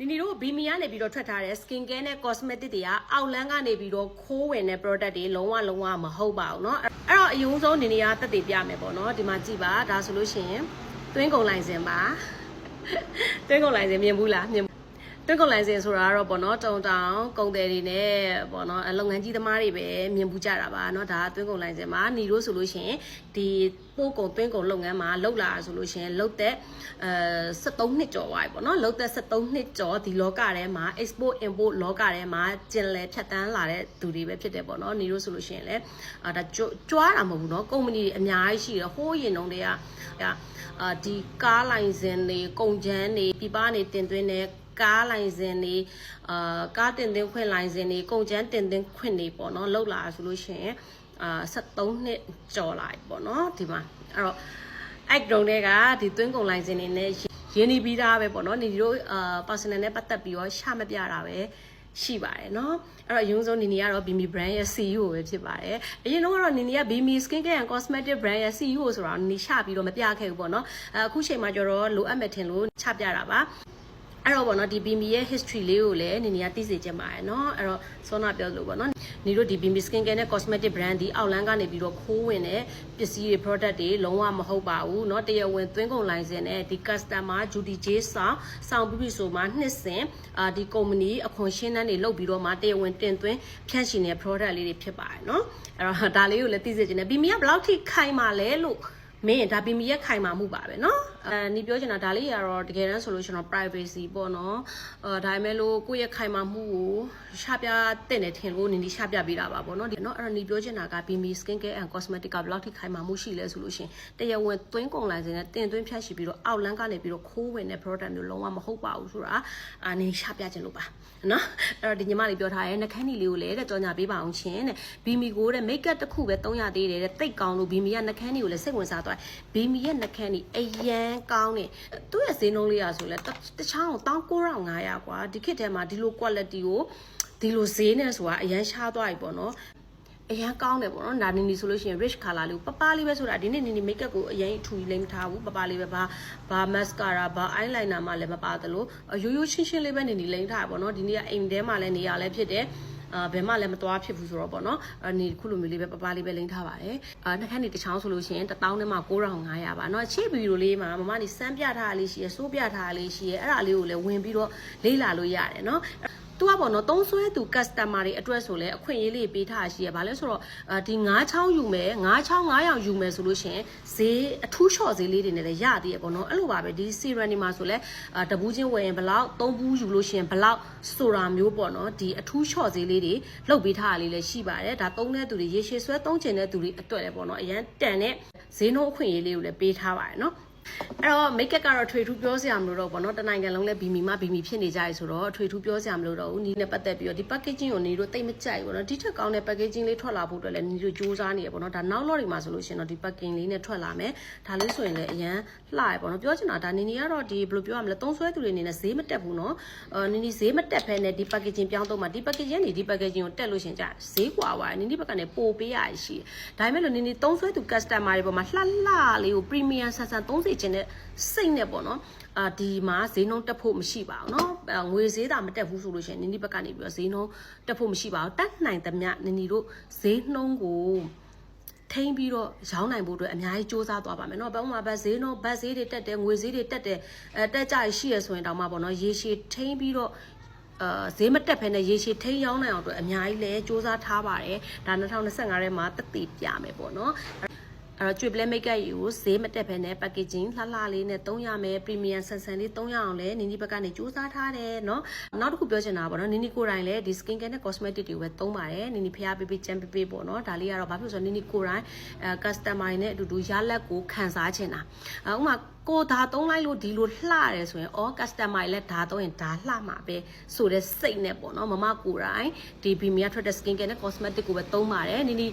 နီနီတို့ဘီမီကနေပြီးတော့ထွက်ထားတဲ့ skin care နဲ့ cosmetic တွေကအောက်လန်းကနေပြီးတော့ခိုးဝင်တဲ့ product တွေလုံးဝလုံးဝမဟုတ်ပါဘူးเนาะအဲ့တော့အယုံဆုံးနီနီကတက်တည်ပြမယ်ပေါ့เนาะဒီမှာကြည့်ပါဒါဆိုလို့ရှိရင်သွင်းကုန်လိုင်စင်ပါသွင်းကုန်လိုင်စင်မြင်ဘူးလားမြင် တွင်းကုန်လိုင်စင်ဆိုတာကတော့ပေါ့နော်တုံတောင်ကုန်တယ်တွေနဲ့ပေါ့နော်အလုပ်ငန်းကြီးသမားတွေပဲမြင်ဘူးကြတာပါเนาะဒါကတွင်းကုန်လိုင်စင်မှာညီတို့ဆိုလို့ရှိရင်ဒီပို့ကုန်တွင်းကုန်လုပ်ငန်းမှာလောက်လာဆိုလို့ရှိရင်လောက်တဲ့အဲ73နှစ်ကျော်သွားပြီပေါ့နော်လောက်တဲ့73နှစ်ကျော်ဒီလောကထဲမှာ export import လောကထဲမှာကျင်လည်ဖြတ်တန်းလာတဲ့သူတွေပဲဖြစ်တယ်ပေါ့နော်ညီတို့ဆိုလို့ရှိရင်လည်းအာဒါကြွားတာမဟုတ်ဘူးเนาะကုမ္ပဏီတွေအများကြီးရှိတယ်ဟိုးရင်တုန်းတည်းကအာဒီကားလိုင်စင်တွေကုန်ချမ်းတွေပြပနေတင်သွင်းတဲ့ ကားလိုင်စင်တွေအာကားတင်သွင်းခွင့်လိုင်စင်တွေကုန်ကျန်းတင်သွင်းခွင့်တွေပေါ့နော်လောက်လာဆိုလို့ရှိရင်အာ73နှစ်ကျော်လာပြီပေါ့နော်ဒီမှာအဲ့တော့အဲ့တုန်းတည်းကဒီသွင်းကုန်လိုင်စင်တွေနဲ့ရင်းနှီးပြီးသားပဲပေါ့နော်ညီတို့အာ personal နဲ့ပတ်သက်ပြီးတော့ရှာမပြတာပဲရှိပါတယ်เนาะအဲ့တော့အရင်ဆုံးနီနီကတော့ Bimi brand ရဲ့ CEO ပဲဖြစ်ပါတယ်အရင်တော့ကတော့နီနီက Bimi skin care and cosmetic brand ရဲ့ CEO ဆိုတာနီချပြီးတော့မပြခဲ့ဘူးပေါ့เนาะအခုချိန်မှာကျတော့လိုအပ်မယ်ထင်လို့ချပြတာပါ အဲ့တော့ပေါ့နော်ဒီ BMI ရဲ့ history လေးကိုလည်းနေနေရသိစေချင်ပါတယ်เนาะအဲ့တော့စောနာပြောလို့ပေါ့နော်နေတို့ဒီ BMI skin care နဲ့ cosmetic brand ဒီအောက်လန်းကနေပြီးတော့ခိုးဝင်တဲ့ပစ္စည်းတွေ product တွေလုံးဝမဟုတ်ပါဘူးเนาะတရားဝင်သွင်းကုန်လိုင်စင်နဲ့ဒီ customer duty J ဆောင်ဆောင်ပြီးပြီဆိုမှနှစ်စဉ်အာဒီ company အခွန်ရှင်းတန်းတွေလုပ်ပြီးတော့မှတရားဝင်တင်သွင်းဖြန့်ရှင်တဲ့ product လေးတွေဖြစ်ပါတယ်เนาะအဲ့တော့ဒါလေးကိုလည်းသိစေချင်တယ် BMI ကဘယ်လောက်ထိခိုင်မာလဲလို့မင်းဒါဘီမီရဲ့ခိုင်မာမှုပါပဲเนาะ အဲနီပြောချင်တာဒါလေးကတော့တကယ်တမ်းဆိုလို့ကျွန်တော် privacy ပေါ့နော်အဲဒါပေမဲ့လို့ကိုယ့်ရဲ့ခိုင်မာမှုကိုရှာပြတဲ့နဲ့ထင်လို့နီနီရှာပြပေးတာပါပေါ့နော်ဒီနော်အဲ့တော့နီပြောချင်တာက BB Skin Care and Cosmetic ကဘယ်လောက်ထိခိုင်မာမှုရှိလဲဆိုလို့ရှင်တရားဝင်သွင်းကုန်လိုင်းစင်နဲ့တင်သွင်းဖြတ်ရှိပြီးတော့အောက်လန်းကနေပြီးတော့ခိုးဝင်တဲ့ product မျိုးလုံးဝမဟုတ်ပါဘူးဆိုတာအာနီရှာပြခြင်းလို့ပါနော်အဲ့တော့ဒီညီမလေးပြောထားရဲနှခမ်းနီလေးကိုလည်းတဲ့ကြောညာပေးပါအောင်ရှင်တဲ့ BB ကိုတဲ့ make up တစ်ခုပဲ300သေးတယ်တဲ့တိတ်ကောင်းလို့ BB ကနှခမ်းနီကိုလည်းစိတ်ဝင်စားသွား BB ရဲ့နှခမ်းနီအရန်မ်းကောင်းတယ်သူ့ရဲ့ဈေးနှုန်းလေးอ่ะဆိုလဲတချောင်း1900ကွာဒီခေတ်ထဲမှာဒီလို quality ကိုဒီလိုဈေးနဲ့ဆိုတာအရန်ရှားသွားပြီပေါ့နော်အရန်ကောင်းတယ်ပေါ့နော်နာနီနီဆိုလို့ရှိရင် rich color လေးကိုပပလေးပဲဆိုတာဒီနေ့နီနီ makeup ကိုအရန်ထူကြီးလိမ့်မထားဘူးပပလေးပဲဘာဘာ mascara ဘာ eyeliner မှလည်းမပါသလိုရိုးရိုးရှင်းရှင်းလေးပဲနီနီလိမ့်ထားပေါ့နော်ဒီနေ့ကအိမ်ထဲမှာလည်းနေရာလည်းဖြစ်တယ် အာဘယ်မှလည်းမသွားဖြစ်ဘူးဆိုတော့ပေါ့နော်အနေခုလိုမျိုးလေးပဲပပလေးပဲလိမ့်ထားပါတယ်အာနှက်ခန့်နေတစ်ချောင်းဆိုလို့ရှိရင်1000နဲ့မှ9500ပါနော်ချေဗီဒီယိုလေးမှာမမနေစမ်းပြထားလေးရှိရယ်စိုးပြထားလေးရှိရယ်အဲ့ဒါလေးကိုလည်းဝင်ပြီးတော့လေ့လာလို့ရတယ်နော် သူကပေါ့နော်သုံးဆွဲသူ customer တွေအတွက်ဆိုလဲအခွင့်အရေးလေးပေးထားရှိရပါလဲဆိုတော့ဒီ9ချောင်းယူမယ်9ချောင်း9ရောင်ယူမယ်ဆိုလို့ရှင်ဈေးအထူးလျှော့ဈေးလေးတွေနဲ့လည်းရသေးရပေါ့နော်အဲ့လိုပါပဲဒီ serum တွေမှာဆိုလဲတပူးချင်းဝယ်ရင်ဘလောက်သုံးဘူးယူလို့ရှင်ဘလောက်ဆိုတာမျိုးပေါ့နော်ဒီအထူးလျှော့ဈေးလေးတွေလုပ်ပေးထားတာလေးလည်းရှိပါတယ်ဒါသုံးတဲ့သူတွေရေရှည်ဆွဲသုံးချင်တဲ့သူတွေအတွက်လည်းပေါ့နော်အရန်တန်တဲ့ဈေးနှုန်းအခွင့်အရေးလေးကိုလည်းပေးထားပါတယ်နော် အဲ့တော့ make up ကတော့ထွေထူးပြောစရာမလိုတော့ဘောနော်တနိုင်ငံလုံးလည်းဘီမီမဘီမီဖြစ်နေကြရဆိုတော့ထွေထူးပြောစရာမလိုတော့ဘူးနီးနဲ့ပတ်သက်ပြီးတော့ဒီ packaging ကိုနီးတို့တိတ်မကြိုက်ဘူးနော်ဒီထက်ကောင်းတဲ့ packaging လေးထွက်လာဖို့အတွက်လည်းနီးတို့စူးစမ်းနေရပေါ့နော်ဒါနောက်လော့တွေမှာဆိုလို့ရှိရင်တော့ဒီ packing လေးနဲ့ထွက်လာမယ်ဒါလေးဆိုရင်လည်းအရန်လှရပေါ့နော်ပြောချင်တာဒါနီနီကတော့ဒီဘယ်လိုပြောရမလဲသုံးဆွဲသူတွေအနေနဲ့ဈေးမတက်ဘူးနော်အာနီနီဈေးမတက်ဖဲနဲ့ဒီ packaging ပြောင်းတော့မှဒီ packaging နေဒီ packaging ကိုတက်လို့ရှင်ကြဈေးကွာသွားနီနီဘက်ကနေပို့ပေးရရှိဒါပေမဲ့လို့နီနီသုံးဆွဲသူ customer တွေပေါ်မှာလှလှလေးကို premium ဆန်ဆန်သုံးစေခြင်းနဲ့စိတ်နဲ့ပေါ့နော်အာဒီမှာဈေးနှုန်းတက်ဖို့မရှိပါဘူးเนาะငွေဈေးသာမတက်ဘူးဆိုလို့ရှိရင်နင်းဒီဘက်ကနေပြီးတော့ဈေးနှုန်းတက်ဖို့မရှိပါဘူးတက်နိုင်သမျှနင်းဒီတို့ဈေးနှုန်းကိုထိန်းပြီးတော့ရောင်းနိုင်ဖို့အတွက်အများကြီးစူးစမ်းသွားပါမယ်เนาะဘာမှမဘတ်ဈေးနှုန်းဘတ်ဈေးတွေတက်တယ်ငွေဈေးတွေတက်တယ်အဲတက်ကြရရှိရဆိုရင်တောင်မှပေါ့နော်ရေရှည်ထိန်းပြီးတော့အာဈေးမတက်ဖ ೇನೆ ရေရှည်ထိန်းရောင်းနိုင်အောင်အတွက်အများကြီးလဲစူးစမ်းထားပါတယ်ဒါ2025ထဲမှာတက်တည်ပြမယ်ပေါ့နော် အဲ့တော့ကျွေပလဲမိတ်ကပ်ယူဈေးမတက်ဘဲနဲ့ packaging လှလှလေးနဲ့သုံးရမယ် premium ဆန်ဆန်လေးသုံးရအောင်လဲနင်းဒီဘက်ကနေစူးစမ်းထားတယ်เนาะနောက်တစ်ခုပြောချင်တာပေါ့နော်နင်းဒီကိုယ်တိုင်လည်းဒီ skin care နဲ့ cosmetic တွေပဲသုံးပါတယ်နင်းဒီဖျားပေးပေးချမ်းပေးပေးပေါ့နော်ဒါလေးကတော့ဘာဖြစ်လို့ဆိုတော့နင်းဒီကိုယ်တိုင်အဲ customer နဲ့အတူတူရလက်ကိုခံစားချင်တာဥပမာကိုဒါသုံးလိုက်လို့ဒီလိုလှတယ်ဆိုရင်အော် customer လည်းဒါသုံးရင်ဒါလှမှာပဲဆိုတဲ့စိတ်နဲ့ပေါ့နော်မမကိုယ်တိုင်ဒီ Bimia ထွက်တဲ့ skin care နဲ့ cosmetic ကိုပဲသုံးပါတယ်နင်းဒီ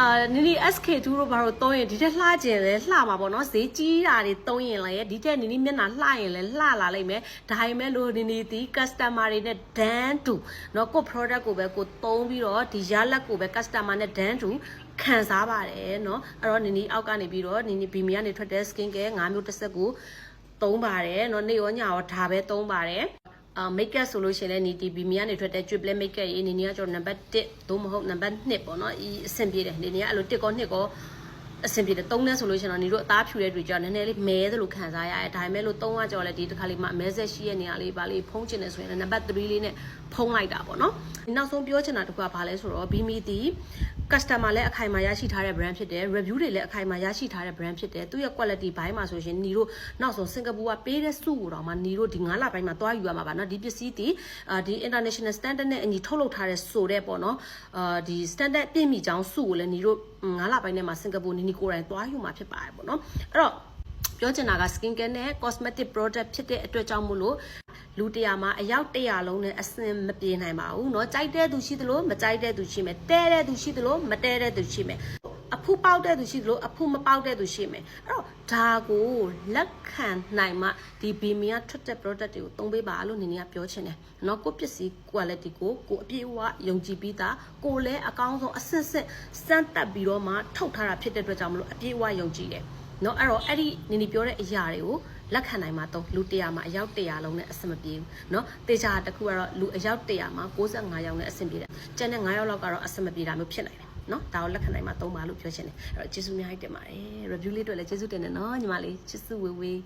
အာနီနီ SK2 တို့ဘာလို့တုံးရင်ဒီထက်လှကျင်လဲလှမှာပေါ့နော်ဈေးကြီးတာတွေတုံးရင်လည်းဒီထက်နီနီမျက်နှာလှရင်လည်းလှလာလိမ့်မယ်ဒါပေမဲ့လို့နီနီဒီ customer တွေနဲ့ dan တူเนาะကို product ကိုပဲကိုသုံးပြီးတော့ဒီရလက်ကိုပဲ customer နဲ့ dan တူခံစားပါတယ်เนาะအဲ့တော့နီနီအောက်ကနေပြီးတော့နီနီဘီမီကနေထွက်တဲ့ skin care ၅မျိုးတစ်ဆက်ကိုသုံးပါတယ်เนาะနေ့ရောညရောဒါပဲသုံးပါတယ် အာ make up ဆိုလို့ရှိရင်လည်းနီတီဘီမီကနေထွက်တဲ့ triple make up ရေးနေနေကကျွန်တော် number 1သို့မဟုတ် number 2ပေါ့နော်ဒီအဆင်ပြေတယ်နေနေကအဲ့လို1ကော2ကော အဆင်ပြေတယ်သုံးတဲ့ဆိုလို့ရှိရင်တော့နေတို့အသားဖြူတဲ့တွေကြောင့်နည်းနည်းလေးမဲသလိုခံစားရတယ်ဒါပေမဲ့လို့သုံးကကြော်လဲဒီတစ်ခါလေးမှအမဲဆက်ရှိရဲ့နေရာလေးပါလေးဖုံးကျင်နေဆိုရင်နံပါတ်3လေးနဲ့ဖုံးလိုက်တာပေါ့နော်နောက်ဆုံးပြောချင်တာတစ်ခုကဘာလဲဆိုတော့ BMI ဒီ customer လည်းအခိုင်အမာရရှိထားတဲ့ brand ဖြစ်တယ် review တွေလည်းအခိုင်အမာရရှိထားတဲ့ brand ဖြစ်တယ်သူရဲ့ quality ဘိုင်းမှာဆိုရှင်နေတို့နောက်ဆုံးစင်ကာပူကပေးတဲ့စုကိုတော့မှနေတို့ဒီ9လပိုင်းမှာတွားယူရမှာပါနော်ဒီပစ္စည်းဒီဒီ international standard နဲ့အညီထုတ်လုပ်ထားတဲ့ဆိုတဲ့ပေါ့နော်အာဒီ standard ပြည့်မီကြောင်းစုကိုလည်းနေတို့ 9လပိုင်းထဲမှာစင်ကာပူနီနီကိုယ်တိုင်တွားယူမှာဖြစ်ပါတယ်ပေါ့เนาะအဲ့တော့ပြောချင်တာက skin care နဲ့ cosmetic product ဖြစ်တဲ့အတွက်ကြောင့်မို့လို့လူတရာမှာအယောက်တရာလုံးနဲ့အစင်မပြေနိုင်ပါဘူးเนาะကြိုက်တဲ့သူရှိသလိုမကြိုက်တဲ့သူရှိမယ်တဲတဲ့သူရှိသလိုမတဲတဲ့သူရှိမယ် အဖူပေါက်တဲ့သူရှိသလိုအဖူမပေါက်တဲ့သူရှိမယ်အဲ့တော့ဒါကိုလက်ခံနိုင်မှဒီဘီမီယာထွက်တဲ့ product တွေကိုသုံးပေးပါလို့နေနေကပြောချင်တယ်เนาะကိုပစ္စည်း quality ကိုကိုအပြည့်အဝယုံကြည်ပြီးသားကိုလည်းအကောင်းဆုံးအစစ်စစ်စမ်းတက်ပြီးတော့မှထုတ်ထားတာဖြစ်တဲ့အတွက်ကြောင့်မလို့အပြည့်အဝယုံကြည်တယ်เนาะအဲ့တော့အဲ့ဒီနေနေပြောတဲ့အရာတွေကိုလက်ခံနိုင်မှာတော့လူ100မှာအယောက်100လုံးနဲ့အဆင်မပြေဘူးเนาะတေချာတစ်ခုကတော့လူအယောက်100မှာ65ယောက်နဲ့အဆင်ပြေတယ်ကျန်တဲ့9ယောက်လောက်ကတော့အဆင်မပြေတာမျိုးဖြစ်နိုင်တယ် နော်ဒါကိုလက်ခံနိုင်မှသုံးပါလို့ပြောချင်တယ်အဲ့တော့ကျေးဇူးအများကြီးတင်ပါတယ် review လေးတွေလည်းကျေးဇူးတင်တယ်နော်ညီမလေးချစ်စုဝေဝေး